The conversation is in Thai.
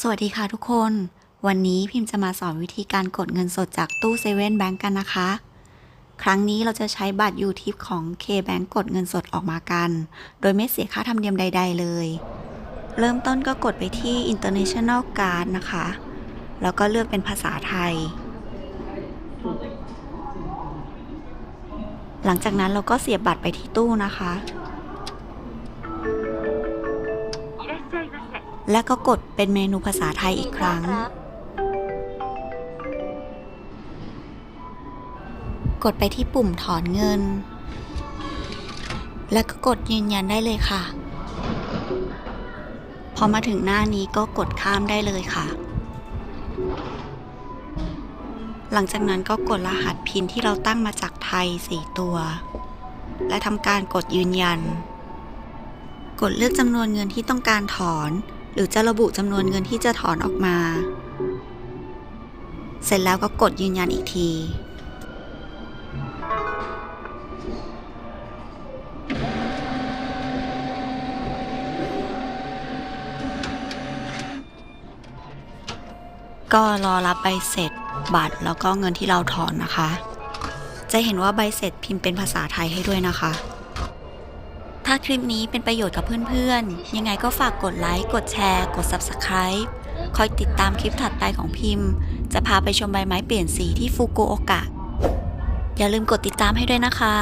สวัสดีค่ะทุกคน วันนี้พิมพ์จะมาสอนวิธีการกดเงินสดจากตู้เซเว่นแบงก์กันนะคะ ครั้งนี้เราจะใช้บัตรยูทิปของ K-Bank กดเงินสดออกมากัน โดยไม่เสียค่าธรรมเนียมใด ๆ เลย เริ่มต้นก็กดไปที่ International Card นะคะ แล้วก็เลือกเป็นภาษาไทย หลังจากนั้นเราก็เสียบบัตรไปที่ตู้นะคะ และก็กดเป็นเมนูภาษาไทยอีกครั้ง กดไปที่ปุ่มถอนเงิน แล้วก็กดยืนยันได้เลยค่ะ พอมาถึงหน้านี้ก็กดข้ามได้เลยค่ะ หลังจากนั้นก็กดรหัสพินที่เราตั้งมาจากไทย 4 ตัว และทำการกดยืนยัน กดเลือกจำนวนเงินที่ต้องการถอน หรือจะระบุจำนวนเงินที่จะถอนออกมา เสร็จแล้วก็กดยืนยันอีกที ก็รอรับใบเสร็จบัตรแล้วก็เงินที่เราถอนนะคะ จะเห็นว่าใบเสร็จพิมพ์เป็นภาษาไทยให้ด้วยนะคะ ถ้าคลิปนี้เป็นประโยชน์กับเพื่อนๆ ยังไงก็ฝากกดไลค์ กดแชร์ กด Subscribe คอยติดตามคลิปถัดไปของพิมพ์ จะพาไปชมใบไม้เปลี่ยนสีที่ฟุกุโอกะ อย่าลืมกดติดตามให้ด้วยนะคะ